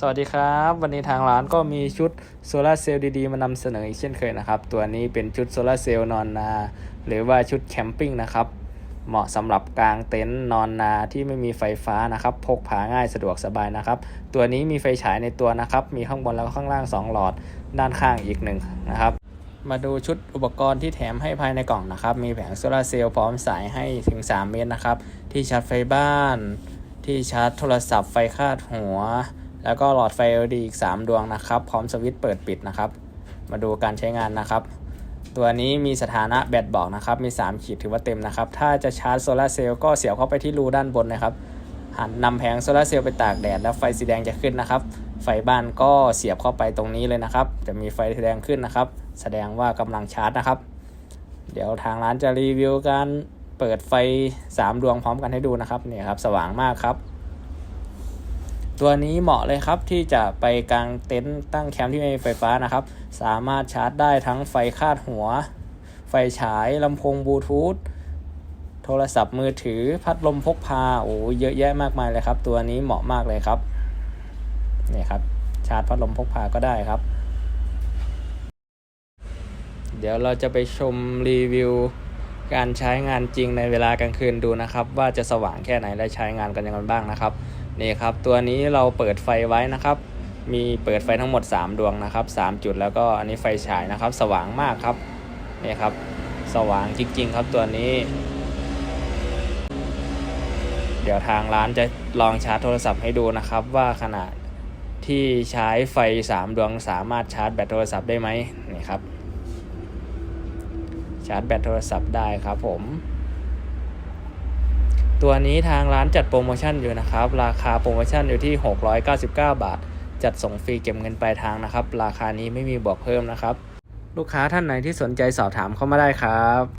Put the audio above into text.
สวัสดีครับ วันนี้ทางร้านก็มีชุดโซลาร์เซลล์ดีๆ มานำเสนออีกเช่นเคยนะครับ ตัวนี้เป็นชุดโซลาร์เซลล์นอนนา หรือว่าชุดแคมปิ้งนะครับ เหมาะสำหรับกางเต็นท์นอนนาที่ไม่มีไฟฟ้านะครับ พกพาง่ายสะดวกสบายนะครับ ตัวนี้มีไฟฉายในตัวนะครับ มีข้างบนแล้วก็ข้างล่าง 2 หลอด ด้านข้างอีกหนึ่งนะครับ มาดูชุดอุปกรณ์ที่แถมให้ภายในกล่องนะครับ มีแผงโซลาร์เซลล์พร้อมสายให้ถึง 3 เมตรนะครับ ที่ชาร์จไฟบ้าน ที่ชาร์จโทรศัพท์ไฟคาดหัว แล้วก็หลอดไฟ LED อีก 3 ดวงนะครับ พร้อมสวิตช์เปิดปิดนะครับ มาดูการใช้งานนะครับ ตัวนี้มีสถานะแบตบอกนะครับ มี 3 ขีดถือว่าเต็มนะครับ ถ้าจะชาร์จโซลาเซลล์ก็เสียบเข้าไปที่รูด้านบนนะครับ หันนำแผงโซลาเซลล์ไปตากแดดแล้วไฟสีแดงจะขึ้นนะครับ ไฟบ้านก็เสียบเข้าไปตรงนี้เลยนะครับ จะมีไฟสีแดงขึ้นนะครับ แสดงว่ากำลังชาร์จนะครับ เดี๋ยวทางร้านจะรีวิวการเปิดไฟ 3 ดวงพร้อมกันให้ดูนะครับ เนี่ยครับ สว่างมากครับ ตัวนี้เหมาะเลยครับที่จะไปกางเต็นท์ตั้งแคมป์ที่ไม่มีไฟฟ้านะครับ สามารถชาร์จได้ทั้งไฟคาดหัว ไฟฉายลำโพงบลูทูธโทรศัพท์มือถือพัดลมพกพาโอ้เยอะแยะมากมายเลยครับ ตัวนี้เหมาะมากเลยครับนี่ครับ ชาร์จพัดลมพกพาก็ได้ครับ เดี๋ยวเราจะไปชมรีวิวการใช้งานจริงในเวลากลางคืนดูนะครับ ว่าจะสว่างแค่ไหนและใช้งานกันยังไงบ้างนะครับ นี่ครับตัวนี้เราเปิดไฟไว้นะครับ มีเปิดไฟทั้งหมด 3 ดวงนะครับ 3 จุดแล้วก็อันนี้ไฟฉายนะครับ สว่างมากครับนี่ครับ สว่างจริง ๆ ครับตัวนี้ เดี๋ยวทางร้านจะลองชาร์จโทรศัพท์ให้ดูนะครับ ว่าขณะที่ใช้ไฟ 3 ดวงสามารถชาร์จแบตโทรศัพท์ได้ไหมนี่ครับ ชาร์จแบตโทรศัพท์ได้ครับผม ตัวนี้ทางร้านจัดโปรโมชั่นอยู่นะครับ ราคาโปรโมชั่นอยู่ที่ 699 บาท จัดส่งฟรีเก็บเงินปลายทางนะครับ ราคานี้ไม่มีบวกเพิ่มนะครับ ลูกค้าท่านไหนที่สนใจสอบถามเข้ามาได้ครับ